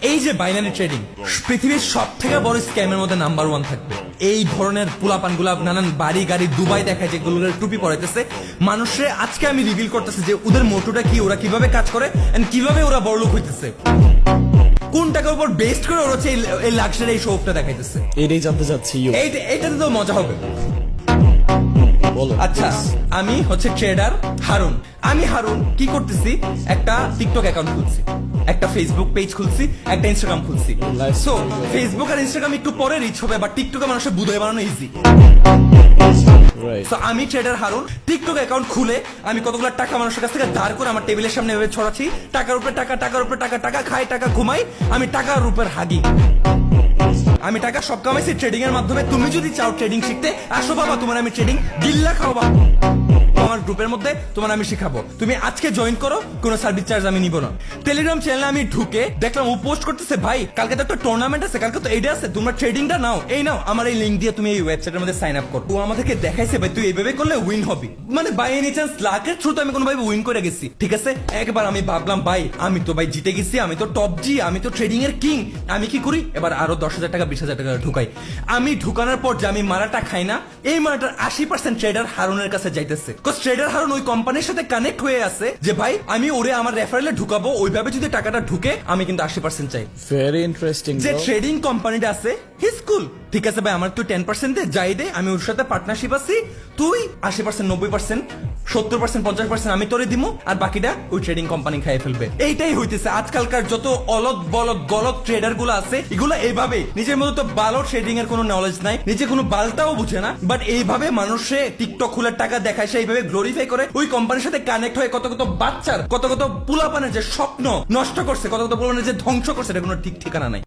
এই যে binary trading পৃথিবীর সব থেকে বড় স্ক্যামের মধ্যে নাম্বার ওয়ান থাকবে। এই ধরনের পোলাপানগুলা নানান বাড়ি গাড়ি দুবাই দেখায় যেগুলো টুপি পরাইতেছে। মানুষে আজকে আমি রিভিল করতেছি যে ওদের মোটোটা কি ওরা কীভাবে কাজ করে এন্ড কীভাবে ওরা বড়লোক হইতেছে। কোন টাকার উপর বেস্ট করে ওরা হচ্ছে এই- লাক্সারি এই শোপটা দেখাইতেছে। এটাই জানতে চাচ্ছি এইটা এইটাতে তো মজা হবে। বলো। আচ্ছা আমি হচ্ছে ট্রেডার হারুন। আমি হারুন কি করতেছি? একটা টিকটক অ্যাকাউন্ট খুলছি একটা ফেসবুক পেজ খুলছি একটা ইনস্টাগ্রাম খুলছি। সো ফেসবুক আর ইনস্টাগ্রাম একটু পরে রিচ হবে বা টিকটকে মানুষের বুধয় বানানো ইজি আমি ট্রেডার হারুন টিকটক অ্যাকাউন্ট খুলে আমি কতগুলো টাকা মানুষের কাছ থেকে ধার করে আমার টেবিলের সামনে এভাবে ছড়াচ্ছি। টাকার উপরে টাকা, টাকার উপরে টাকা টাকা খাই, টাকা ঘুমাই, আমি টাকার উপর হাগি। আমি টাকা সব কামাইছি ট্রেডিং এর মাধ্যমে। তুমি যদি চাও ট্রেডিং শিখতে, আসো বাবা, তোমার আমি ট্রেডিং গিল্লা খাও বাবা গ্রুপের মধ্যে তোমার আমি শিখাবো। তুমি আজকে জয়েন করো, কোনো সার্ভিস চার্জ আমি নিব না। টেলিগ্রাম চ্যানেলে আমি ঢুকে দেখলাম ও পোস্ট করতেছে, ভাই, কালকে তো একটা টুর্নামেন্ট আছে, কালকে তো এইটা আছে, তোমরা ট্রেডিংটা নাও। এই নাও, আমার এই লিঙ্ক দিয়ে তুমি এই ওয়েবসাইটের মধ্যে সাইন আপ করো। ও আমাদেরকে দেখাইছে, ভাই, তুই এইভাবে করলে উইন হবি। মানে বাই এনি চান্স লাকের থ্রুতে আমি কোনো ভাবে উইন করে গেছি, ঠিক আছে? একবার আমি ভাবলাম, ভাই, আমি তো, ভাই, জিতে গেছি, আমি তো টপ জি আমি তো ট্রেডিং এর কিং আমি কি করি? এবার আরও দশ হাজার টাকা, বিশ হাজার টাকা ঢুকাই। আমি ঢুকানোর পর যে আমি মারাটা খাই না, এই মারাটার আশি পার্সেন্ট ট্রেডার হারুনের কাছে যাইতেছে। ট্রেডার হারুন ওই কোম্পানির সাথে কানেক্ট হয়ে আছে যে ভাই আমি ওরে আমার রেফারেলে ঢুকাবো ওইভাবে যদি টাকাটা ঢুকে আমি কিন্তু আশি পার্সেন্ট চাই। ভেরি ইন্টারেস্টিং যে ট্রেডিং কোম্পানিটা আছে হিজ কুল ঠিক আছে ভাই, আমার তুই টেন পার্সেন্ট দে, যাই দে, আমি ওর সাথে পার্টনারশিপ আছি। তুই আশি পার্সেন্ট নব্বই পার্সেন্ট সত্তর পার্সেন্ট পঞ্চাশ পার্সেন্ট আমি তোরে আর বাকিটা ওই ট্রেডিং কোম্পানি খাইয়ে ফেলবে। এইটাই হইতেছে আজকালকার যত অলক ট্রেডারগুলো আছে, এগুলো এইভাবে, নিজের মধ্যে তো ভালো ট্রেডিং এর কোনো নলেজ নাই, নিজে কোনো বালটাও বুঝে না বাট এইভাবে মানুষে টিকটক খুলে টাকা দেখায়, সে এইভাবে গ্লোরিফাই করে, ওই কোম্পানির সাথে কানেক্ট হয়ে কত কত বাচ্চার, কত কত পুলাপানের যে স্বপ্ন নষ্ট করছে, কত কত পুলাপানের যে ধ্বংস করছে, এটা কোনো ঠিক ঠিকানা নাই।